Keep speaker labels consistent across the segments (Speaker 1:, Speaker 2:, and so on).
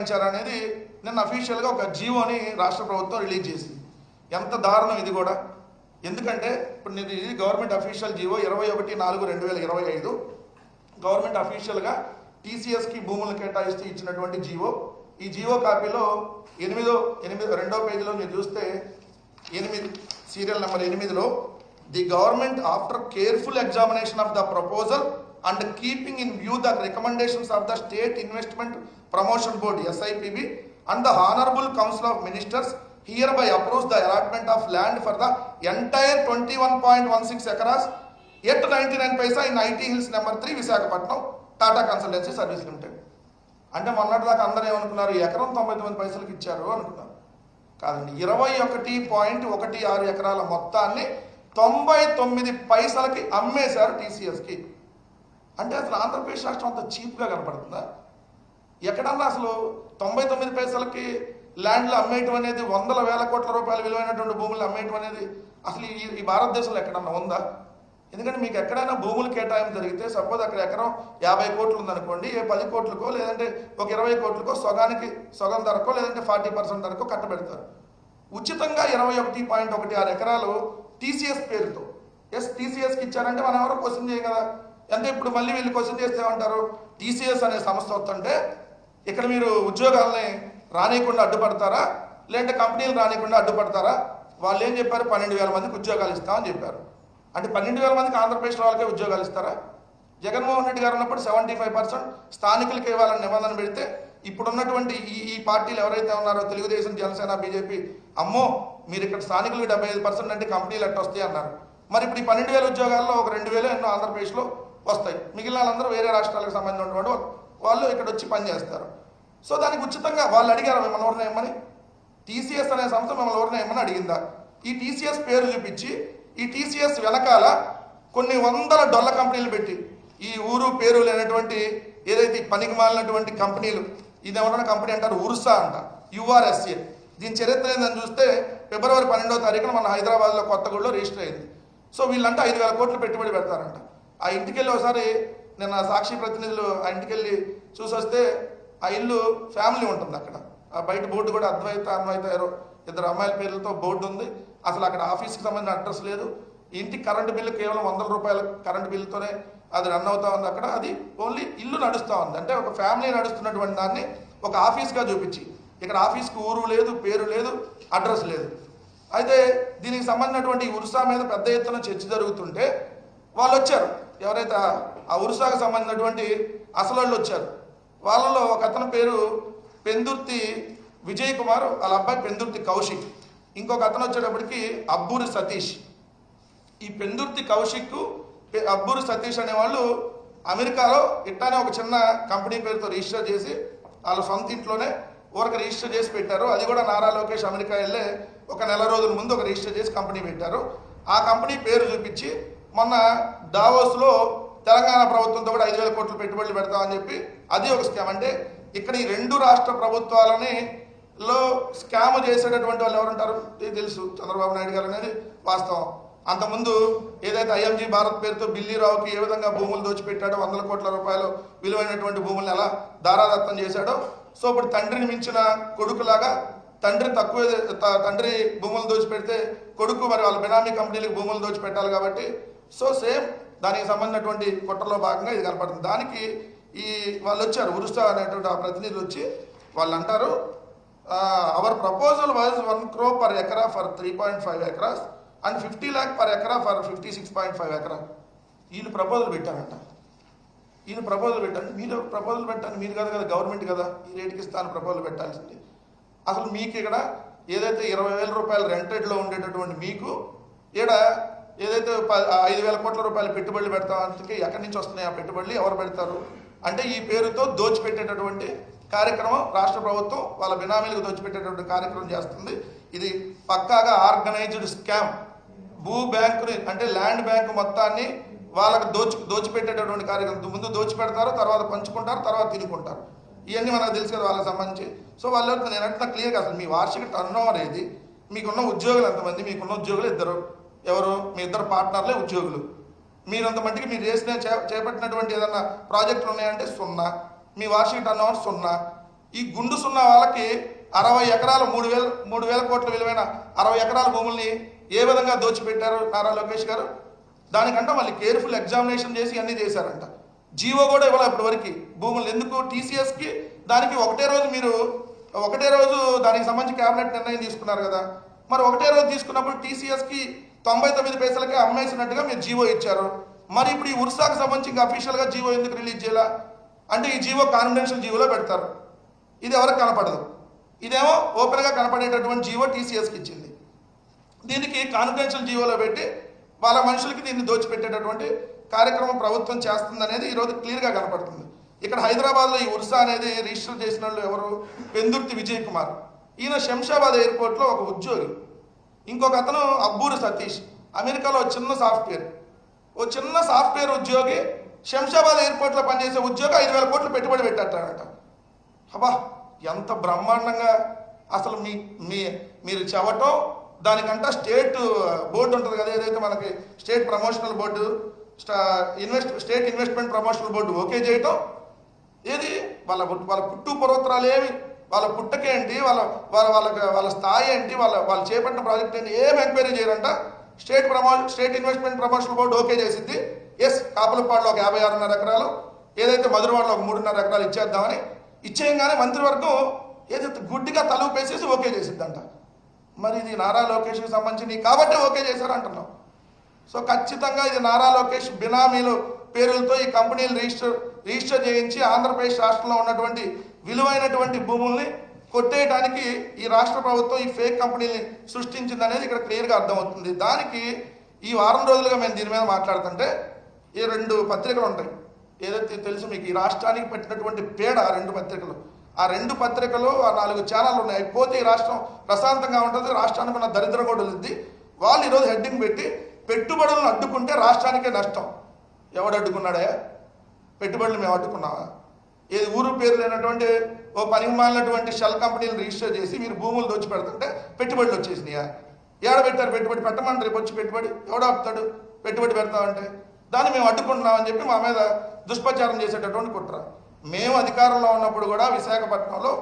Speaker 1: అనేది నిన్న అఫీషియల్గా ఒక జీవోని రాష్ట్ర ప్రభుత్వం రిలీజ్ చేసింది. ఎంత దారుణం ఇది కూడా. ఎందుకంటే ఇప్పుడు నేను ఇది గవర్నమెంట్ అఫీషియల్ జీవో ఇరవై ఒకటి నాలుగు రెండు వేల ఇరవై ఐదు. గవర్నమెంట్ అఫీషియల్గా టీసీఎస్కి భూములను కేటాయిస్తూ ఇచ్చినటువంటి జీవో. ఈ జీవో కాపీలో ఎనిమిదో ఎనిమిది రెండో పేజీలో మీరు చూస్తే ఎనిమిది సీరియల్ నెంబర్ ఎనిమిదిలో the government after careful examination of the proposal and keeping in view the recommendations of the state investment promotion board SIPB and the honourable council of ministers hereby approves the allotment of land for the entire twenty one point one six acres at ninety nine paisa in IT hills number three Visakhapatnam Tata consultancy service limited అంటే మొన్నటి దాకా అందరూ ఏమనుకున్నారు ఎకరం తొంభై తొమ్మిది పైసలకు ఇచ్చారు అనుకున్నారు. కాదండి ఇరవై ఒకటి పాయింట్ ఒకటి ఆరు ఎకరాల మొత్తాన్ని తొంభై తొమ్మిది పైసలకి అమ్మేశారు టీసీఎస్కి అంటే అసలు ఆంధ్రప్రదేశ్ రాష్ట్రం అంత చీప్గా కనపడుతుందా? ఎక్కడన్నా అసలు తొంభై తొమ్మిది పైసలకి ల్యాండ్లు అమ్మేయటం అనేది వందల వేల కోట్ల రూపాయల విలువైనటువంటి భూములు అమ్మేయటం అనేది అసలు ఈ ఈ భారతదేశంలో ఎక్కడన్నా ఉందా? ఎందుకంటే మీకు ఎక్కడైనా భూములు కేటాయింపు జరిగితే సపోజ్ అక్కడ ఎకరం యాభై కోట్లు ఉందనుకోండి ఏ పది కోట్లకో లేదంటే ఒక ఇరవై కోట్లకో సగానికి సగం ధరకో లేదంటే ఫార్టీ పర్సెంట్ ధరకో కట్టబెడతారు. ఉచితంగా ఇరవై ఒకటి పాయింట్ ఒకటి ఆరు ఎకరాలు టీసీఎస్ పేరుతో. ఎస్ టీసీఎస్కి ఇచ్చారంటే మనం ఎవరో క్వశ్చన్ చేయం కదా అంటే ఇప్పుడు మళ్ళీ వీళ్ళు క్వశ్చన్ చేస్తే ఏమంటారు? టీసీఎస్ అనే సంస్థ వస్తుంటే ఇక్కడ మీరు ఉద్యోగాలని రానియకుండా అడ్డుపడతారా? లేదంటే కంపెనీలు రానియకుండా అడ్డుపడతారా? వాళ్ళు ఏం చెప్పారు? పన్నెండు వేల మందికి ఉద్యోగాలు ఇస్తామని చెప్పారు. అంటే పన్నెండు వేల మందికి ఆంధ్రప్రదేశ్ వాళ్ళకే ఉద్యోగాలు ఇస్తారా? జగన్మోహన్ రెడ్డి గారు ఉన్నప్పుడు సెవెంటీ ఫైవ్ పర్సెంట్ స్థానికులకి ఇవ్వాలని నిబంధన పెడితే ఇప్పుడున్నటువంటి ఈ ఈ పార్టీలు ఎవరైతే ఉన్నారో తెలుగుదేశం జనసేన బీజేపీ అమ్మో మీరు ఇక్కడ స్థానికులకు డెబ్బై ఐదు పర్సెంట్ అంటే కంపెనీలు ఎట్ట వస్తాయి అన్నారు. మరి ఇప్పుడు ఈ పన్నెండు వేల ఉద్యోగాల్లో ఒక రెండు వేలు ఎన్నో ఆంధ్రప్రదేశ్లో వస్తాయి. మిగిలిన వాళ్ళందరూ వేరే రాష్ట్రాలకు సంబంధించిన వాడు వాళ్ళు ఇక్కడ వచ్చి పనిచేస్తారు సో దానికి ఉచితంగా వాళ్ళు అడిగారు మిమ్మల్ని ఎవరిని టీసీఎస్ అనే సంస్థ మిమ్మల్ని ఎవరిని ఏమని అడిగిందా? ఈ టీసీఎస్ పేరు చూపించి ఈ టీసీఎస్ వెనకాల కొన్ని వందల డొల్ల కంపెనీలు పెట్టి ఈ ఊరు పేరు లేనటువంటి ఏదైతే పనికి మాలినటువంటి కంపెనీలు ఇది ఎవరైనా కంపెనీ అంటారు ఉర్సా అంట యుఆర్ఎస్ఏ దీని చరిత్ర ఏందని చూస్తే ఫిబ్రవరి పన్నెండవ తారీఖున మన హైదరాబాద్లో కొత్తగూడలో రిజిస్టర్ అయింది. సో వీళ్ళంటే ఐదు వేల కోట్లు పెట్టుబడి పెడతారంట. ఆ ఇంటికి వెళ్ళి ఒకసారి నిన్న సాక్షి ప్రతినిధులు ఆ ఇంటికి వెళ్ళి చూసొస్తే ఆ ఇల్లు ఫ్యామిలీ ఉంటుంది అక్కడ. ఆ బయట బోర్డు కూడా అద్వైత అన్వైత ఇద్దరు అమ్మాయిల పేర్లతో బోర్డు ఉంది. అసలు అక్కడ ఆఫీస్కి సంబంధించిన అడ్రస్ లేదు. ఇంటి కరెంటు బిల్లు కేవలం వందల రూపాయల కరెంటు బిల్లుతోనే అది రన్ అవుతా ఉంది అక్కడ. అది ఓన్లీ ఇల్లు నడుస్తూ ఉంది. అంటే ఒక ఫ్యామిలీ నడుస్తున్నటువంటి దాన్ని ఒక ఆఫీస్గా చూపించి ఇక్కడ ఆఫీస్కి ఊరు లేదు పేరు లేదు అడ్రస్ లేదు. అయితే దీనికి సంబంధించినటువంటి ఉర్సా మీద పెద్ద ఎత్తున చర్చ జరుగుతుంటే వాళ్ళు వచ్చారు ఎవరైతే ఆ- ఉరుసాకు సంబంధించినటువంటి అసలు వాళ్ళు వచ్చారు వాళ్ళలో ఒక అతని పేరు పెందుర్తి విజయ్ కుమార్ వాళ్ళ అబ్బాయి పెందుర్తి కౌశిక్. ఇంకొక అతను వచ్చేటప్పటికి అబ్బూరి సతీష్. ఈ పెందుర్తి కౌశిక్ అబ్బూరి సతీష్ అనేవాళ్ళు అమెరికాలో ఇట్లానే ఒక చిన్న కంపెనీ పేరుతో రిజిస్టర్ చేసి వాళ్ళ సొంత ఇంట్లోనే ఊరికి రిజిస్టర్ చేసి పెట్టారు. అది కూడా నారా లోకేష్ అమెరికా వెళ్ళే ఒక నెల రోజుల ముందు ఒక రిజిస్టర్ చేసి కంపెనీ పెట్టారు. ఆ కంపెనీ పేరు చూపించి మొన్న దావోస్లో తెలంగాణ ప్రభుత్వంతో కూడా ఐదు వేల కోట్లు పెట్టుబడులు పెడతామని చెప్పి అది ఒక స్కామ్. అంటే ఇక్కడ ఈ రెండు రాష్ట్ర ప్రభుత్వాలని లో స్కామ్ చేసేటటువంటి వాళ్ళు ఎవరుంటారు? ఇది తెలుసు. చంద్రబాబు నాయుడు గారు అనేది వాస్తవం. అంతకుముందు ఏదైతే ఐఎంజీ భారత్ పేరుతో బిల్లీరావుకి ఏ విధంగా భూములు దోచిపెట్టాడో వందల కోట్ల రూపాయలు విలువైనటువంటి భూములను ఎలా దారాదత్తం చేశాడో సో ఇప్పుడు తండ్రిని మించిన కొడుకులాగా తండ్రి తక్కువ త- తండ్రి భూములు దోచిపెడితే కొడుకు మరి వాళ్ళ బినామీ కంపెనీలకు భూములు దోచిపెట్టాలి కాబట్టి సో సేమ్ దానికి సంబంధించినటువంటి కుట్రలో భాగంగా ఇది కనపడుతుంది. దానికి ఈ వాళ్ళు వచ్చారు ఉరుస్తా అనేటువంటి ఆ ప్రతినిధులు వచ్చి వాళ్ళు అంటారు our proposal was one crore per acre for three point five acres and fifty lakh per acre for fifty six point five acre. వీళ్ళు ప్రపోజల్ పెట్టారంట. ఈయన ప్రపోజల్ పెట్టండి మీరు ప్రపోజల్ పెట్టండి మీరు కదా కదా గవర్నమెంట్ కదా ఈ రేటుకి ఇస్తాను ప్రపోజల్ పెట్టాల్సింది. అసలు మీకు ఇక్కడ ఏదైతే ఇరవై వేల రూపాయల రెంటెడ్లో ఉండేటటువంటి మీకు ఈడ ఏదైతే ప- ఐదు వేల కోట్ల రూపాయలు పెట్టుబడులు పెడతామంటే ఎక్కడి నుంచి వస్తున్నాయి ఆ పెట్టుబడులు ఎవరు పెడతారు? అంటే ఈ పేరుతో దోచిపెట్టేటటువంటి కార్యక్రమం రాష్ట్ర ప్రభుత్వం వాళ్ళ బినామీలకు దోచిపెట్టేటటువంటి కార్యక్రమం చేస్తుంది. ఇది పక్కాగా ఆర్గనైజ్డ్ స్కామ్. భూ బ్యాంకుని అంటే ల్యాండ్ బ్యాంకు మొత్తాన్ని వాళ్ళకు దోచి దోచిపెట్టేటటువంటి కార్యక్రమం. ముందు దోచిపెడతారు తర్వాత పంచుకుంటారు తర్వాత తినుకుంటారు. ఇవన్నీ మనకు తెలుసు కదా వాళ్ళకి సంబంధించి. సో వాళ్ళు నేను అంటే క్లియర్గా అసలు మీ వార్షిక టర్న్ ఓవర్ ఏది? మీకున్న ఉద్యోగులు ఎంతమంది? మీకున్న ఉద్యోగులు ఇద్దరు. ఎవరు? మీ ఇద్దరు పార్ట్నర్లే ఉద్యోగులు. మీరంత మట్టికి మీరు చేసిన చేపట్టినటువంటి ఏదన్నా ప్రాజెక్టులు ఉన్నాయంటే సున్నా. మీ వార్షిక టర్న్ ఓవర్ సున్నా. ఈ గుండు సున్నా వాళ్ళకి అరవై ఎకరాలు మూడు వేల మూడు వేల కోట్ల విలువైన అరవై ఎకరాల భూముల్ని ఏ విధంగా దోచిపెట్టారు నారా లోకేష్ గారు? దానికంటే మళ్ళీ కేర్ఫుల్ ఎగ్జామినేషన్ చేసి అన్నీ చేశారంట. జీవో కూడా ఇవ్వాలి ఇప్పటివరకు. భూములు ఎందుకు? టీసీఎస్కి దానికి ఒకటే రోజు మీరు ఒకటే రోజు దానికి సంబంధించి క్యాబినెట్ నిర్ణయం తీసుకున్నారు కదా. మరి ఒకటే రోజు తీసుకున్నప్పుడు టీసీఎస్కి తొంభై తొమ్మిది పైసలకి అమ్మేసినట్టుగా మీరు జీవో ఇచ్చారు. మరి ఇప్పుడు ఈ ఉర్సాకు సంబంధించి ఇంకా అఫీషియల్గా జీవో ఎందుకు రిలీజ్ చేయాలా? అంటే ఈ జీవో కాన్ఫిడెన్షియల్ జీవోలో పెడతారు. ఇది ఎవరికి కనపడదు. ఇదేమో ఓపెన్గా కనపడేటటువంటి జీవో టీసీఎస్కి ఇచ్చింది. దీనికి కాన్ఫిడెన్షియల్ జీవోలో పెట్టి వాళ్ళ మనుషులకి దీన్ని దోచిపెట్టేటటువంటి కార్యక్రమం ప్రభుత్వం చేస్తుంది అనేది ఈరోజు క్లియర్గా కనపడుతుంది. ఇక్కడ హైదరాబాద్లో ఈ ఉర్సా అనేది రిజిస్టర్ చేసిన వాళ్ళు ఎవరు? పెందుర్తి విజయ్ కుమార్. ఈయన శంషాబాద్ ఎయిర్పోర్ట్లో ఒక ఉద్యోగి. ఇంకొక అతను అబ్బూరు సతీష్. అమెరికాలో చిన్న సాఫ్ట్వేర్. ఓ చిన్న సాఫ్ట్వేర్ ఉద్యోగి శంషాబాద్ ఎయిర్పోర్ట్లో పనిచేసే ఉద్యోగి ఐదు వేల కోట్లు పెట్టుబడి పెట్టారట అబ్బా ఎంత బ్రహ్మాండంగా అసలు మీ మీ మీరు చెవటం. దానికంట స్టేట్ బోర్డు ఉంటుంది కదా ఏదైతే మనకి state promotional board invest state investment promotional board okay చేయటం. ఏది? వాళ్ళ పుట్టు- వాళ్ళ పుట్టు పూర్వోత్తరాలు ఏమి? వాళ్ళ పుట్టకేంటి వాళ్ళ వాళ్ళ వాళ్ళకి వాళ్ళ స్థాయి ఏంటి వాళ్ళ వాళ్ళు చేపట్టిన ప్రాజెక్ట్ ఏంటి ఏం enquiry చేయరంట. State promo state investment promotion board okay చేసింది. ఎస్ కాపులపాడులో ఒక యాభై ఆరున్నర ఎకరాలు ఏదైతే మధురవాడలో ఒక మూడున్నర ఎకరాలు ఇచ్చేద్దామని ఇచ్చేయంగానే మంత్రివర్గం ఏదైతే గుడ్డిగా తలుపేసేసి ఓకే చేసిద్దంట. మరి ఇది నారా లోకేష్కి సంబంధించి కాబట్టి ఓకే చేశారు అంటున్నాం సో ఖచ్చితంగా ఇది నారా లోకేష్ బినామీలు పేరులతో ఈ కంపెనీలు రిజిస్టర్ రిజిస్టర్ చేయించి ఆంధ్రప్రదేశ్ రాష్ట్రంలో ఉన్నటువంటి విలువైనటువంటి భూముల్ని కొట్టేయడానికి ఈ రాష్ట్ర ప్రభుత్వం ఈ ఫేక్ కంపెనీని సృష్టించింది అనేది ఇక్కడ క్లియర్గా అర్థమవుతుంది. దానికి ఈ వారం రోజులుగా మేము దీని మీద మాట్లాడుతుంటే ఈ రెండు పత్రికలు ఉంటాయి. ఏదైతే తెలుసు మీకు ఈ రాష్ట్రానికి పెట్టినటువంటి పేడ ఆ రెండు పత్రికలు. ఆ రెండు పత్రికలు ఆ నాలుగు ఛానళ్ళు ఉన్నాయి. పోతే ఈ రాష్ట్రం ప్రశాంతంగా ఉంటుంది రాష్ట్రానికి ఉన్న దరిద్రం కూడా ఉంది వాళ్ళు ఈరోజు హెడ్డింగ్ పెట్టి పెట్టుబడులను అడ్డుకుంటే రాష్ట్రానికే నష్టం. ఎవడు అడ్డుకున్నాడే? పెట్టుబడులు మేము అడ్డుకున్నామా? ఏది ఊరు పేరు లేనటువంటి ఓ పని మాలినటువంటి షెల్ కంపెనీలు రిజిస్టర్ చేసి మీరు భూములు దోచి పెడుతుంటే పెట్టుబడులు వచ్చేసినాయా? ఏడ పెట్టారు పెట్టుబడి? పెట్టమంటారు రేపు వచ్చి పెట్టుబడి. ఎవడో ఆపుతాడు? పెట్టుబడి పెడతామంటే దాన్ని మేము అడ్డుకుంటున్నామని చెప్పి మా మీద దుష్ప్రచారం చేసేటటువంటి కుట్ర. మేము అధికారంలో ఉన్నప్పుడు కూడా విశాఖపట్నంలో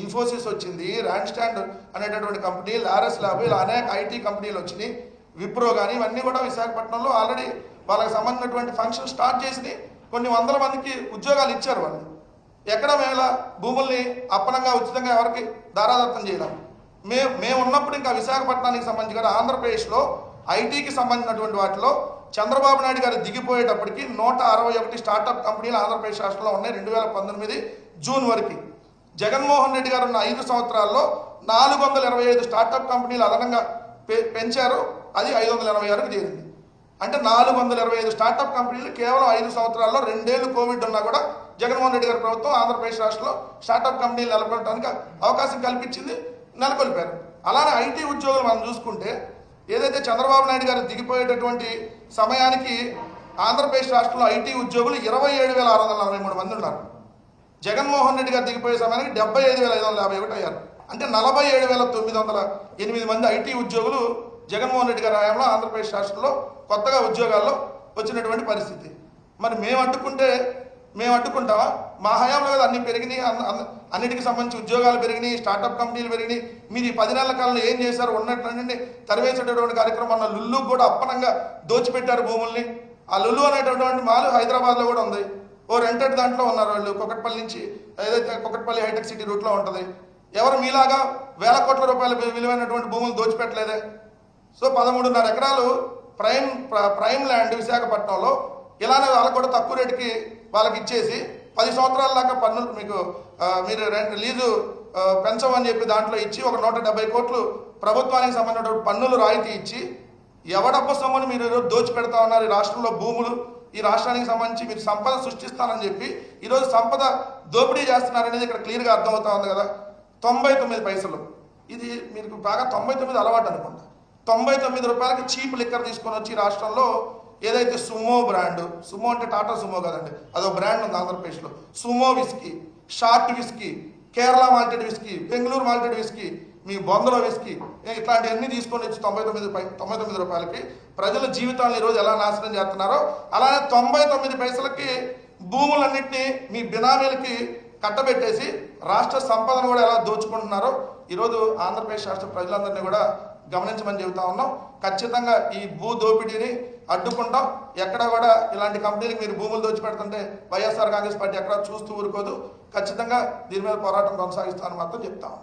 Speaker 1: ఇన్ఫోసిస్ వచ్చింది ర్యాండ్ స్టాండ్ అనేటటువంటి కంపెనీ లారస్ ల్యాబ్ ఇలా అనేక ఐటీ కంపెనీలు వచ్చినాయి. విప్రో కానీ ఇవన్నీ కూడా విశాఖపట్నంలో ఆల్రెడీ వాళ్ళకి సంబంధించినటువంటి ఫంక్షన్ స్టార్ట్ చేసి కొన్ని వందల మందికి ఉద్యోగాలు ఇచ్చారు వాళ్ళు. ఎక్కడ మేము భూముల్ని అప్పనంగా ఉచితంగా ఎవరికి దారాదత్తం చేయడం మేము మేము ఉన్నప్పుడు ఇంకా విశాఖపట్నానికి సంబంధించి కూడా ఆంధ్రప్రదేశ్లో ఐటీకి సంబంధించినటువంటి వాటిలో చంద్రబాబు నాయుడు గారు దిగిపోయేటప్పటికి నూట అరవై ఒకటి స్టార్టప్ కంపెనీలు ఆంధ్రప్రదేశ్ రాష్ట్రంలో ఉన్నాయి రెండు వేల పంతొమ్మిది జూన్ వరకు. జగన్మోహన్ రెడ్డి గారు ఉన్న ఐదు సంవత్సరాల్లో నాలుగు వందల ఇరవై ఐదు స్టార్టప్ కంపెనీలు అదనంగా పె- పెంచారు. అది ఐదు వందల ఎనభై ఆరుకు చేరింది. అంటే నాలుగు వందల ఇరవై ఐదు స్టార్టప్ కంపెనీలు కేవలం ఐదు సంవత్సరాల్లో రెండేళ్ళు కోవిడ్ ఉన్నా కూడా జగన్మోహన్ రెడ్డి గారి ప్రభుత్వం ఆంధ్రప్రదేశ్ రాష్ట్రంలో స్టార్టప్ కంపెనీలు నెలకొల్పడానికి అవకాశం కల్పించింది నెలకొల్పారు. అలానే ఐటీ ఉద్యోగులు మనం చూసుకుంటే ఏదైతే చంద్రబాబు నాయుడు గారు దిగిపోయేటటువంటి సమయానికి ఆంధ్రప్రదేశ్ రాష్ట్రంలో ఐటీ ఉద్యోగులు ఇరవై ఏడు వేల ఆరు వందల నలభై మూడు మంది ఉన్నారు. జగన్మోహన్ రెడ్డి గారు దిగిపోయే సమయానికి డెబ్బై ఐదు వేల ఐదు వందల యాభై ఒకటి అయ్యారు. అంటే నలభై ఏడు వేల తొమ్మిది వందల ఎనిమిది మంది ఐటీ ఉద్యోగులు జగన్మోహన్ రెడ్డి గారి హయాంలో ఆంధ్రప్రదేశ్ రాష్ట్రంలో కొత్తగా ఉద్యోగాల్లో వచ్చినటువంటి పరిస్థితి. మరి మేము అడ్డుకుంటే మేము అడ్డుకుంటావా మా హయాంలో కదా అన్ని పెరిగినాయి అన్న- అన్నిటికి సంబంధించి ఉద్యోగాలు పెరిగినాయి స్టార్టప్ కంపెనీలు పెరిగినాయి. మీరు ఈ పది నెలల కాలంలో ఏం చేశారు? ఉన్నటువంటి తరివేసేటటువంటి కార్యక్రమం లుల్లు కూడా అప్పనంగా దోచిపెట్టారు భూముల్ని. ఆ లుల్లు అనేటటువంటి మాలు హైదరాబాద్లో కూడా ఉంది. ఓ రెంటెడ్ దాంట్లో ఉన్నారు వాళ్ళు. కొకట్పల్లి నుంచి ఏదైతే కొకట్పల్లి హైటెక్ సిటీ రూట్లో ఉంటుంది. ఎవరు మీలాగా వేల కోట్ల రూపాయల విలువైనటువంటి భూములు దోచిపెట్టలేదే? సో పదమూడున్నర ఎకరాలు ప్రైమ్ ప్ర- ప్రైమ్ ల్యాండ్ విశాఖపట్నంలో. ఇలానే వాళ్ళకు కూడా తక్కువ రేటుకి వాళ్ళకి ఇచ్చేసి పది సంవత్సరాల దాకా పన్నులు మీకు మీరు రెండు లీజు పెంచమని చెప్పి దాంట్లో ఇచ్చి ఒక నూట డెబ్బై కోట్లు ప్రభుత్వానికి సంబంధించిన పన్నులు రాయితీ ఇచ్చి ఎవడబ్బ సొమ్మని మీరు ఈరోజు దోచి పెడతా ఉన్నారు? ఈ రాష్ట్రంలో భూములు ఈ రాష్ట్రానికి సంబంధించి మీరు సంపద సృష్టిస్తానని చెప్పి ఈరోజు సంపద దోపిడీ చేస్తున్నారనేది ఇక్కడ క్లియర్గా అర్థమవుతా ఉంది కదా. తొంభై తొమ్మిది పైసలు. ఇది మీకు బాగా తొంభై తొమ్మిది అలవాటు అనుకుంటా. తొంభై తొమ్మిది రూపాయలకి చీప్ లిక్కర్ తీసుకొని వచ్చి రాష్ట్రంలో ఏదైతే సుమో బ్రాండ్ సుమో అంటే టాటా సుమో కదండి అదో బ్రాండ్ ఉంది ఆంధ్రప్రదేశ్లో. Sumo whisky short whisky Kerala malted whisky Bengaluru malted whisky మీ బొందలో విస్కీ ఇట్లాంటివన్నీ తీసుకొని వచ్చి తొంభై తొమ్మిది పై తొంభై తొమ్మిది రూపాయలకి ప్రజల జీవితాలను ఈరోజు ఎలా నాశనం చేస్తున్నారో అలానే తొంభై తొమ్మిది పైసలకి భూములన్నింటినీ మీ బినామీలకి కట్టబెట్టేసి రాష్ట్ర సంపదను కూడా ఎలా దోచుకుంటున్నారో ఈరోజు ఆంధ్రప్రదేశ్ రాష్ట్ర ప్రజలందరినీ కూడా గమనించమని చెబుతా ఉన్నాం. ఖచ్చితంగా ఈ భూ దోపిడీని అడ్డుకుంటాం. ఎక్కడ కూడా ఇలాంటి కంపెనీలకు మీరు భూములు దోచిపెడుతుంటే వైఎస్ఆర్ కాంగ్రెస్ పార్టీ ఎక్కడ చూస్తూ ఊరుకోదు. ఖచ్చితంగా దీని మీద పోరాటం కొనసాగిస్తామని మాత్రం చెప్తాం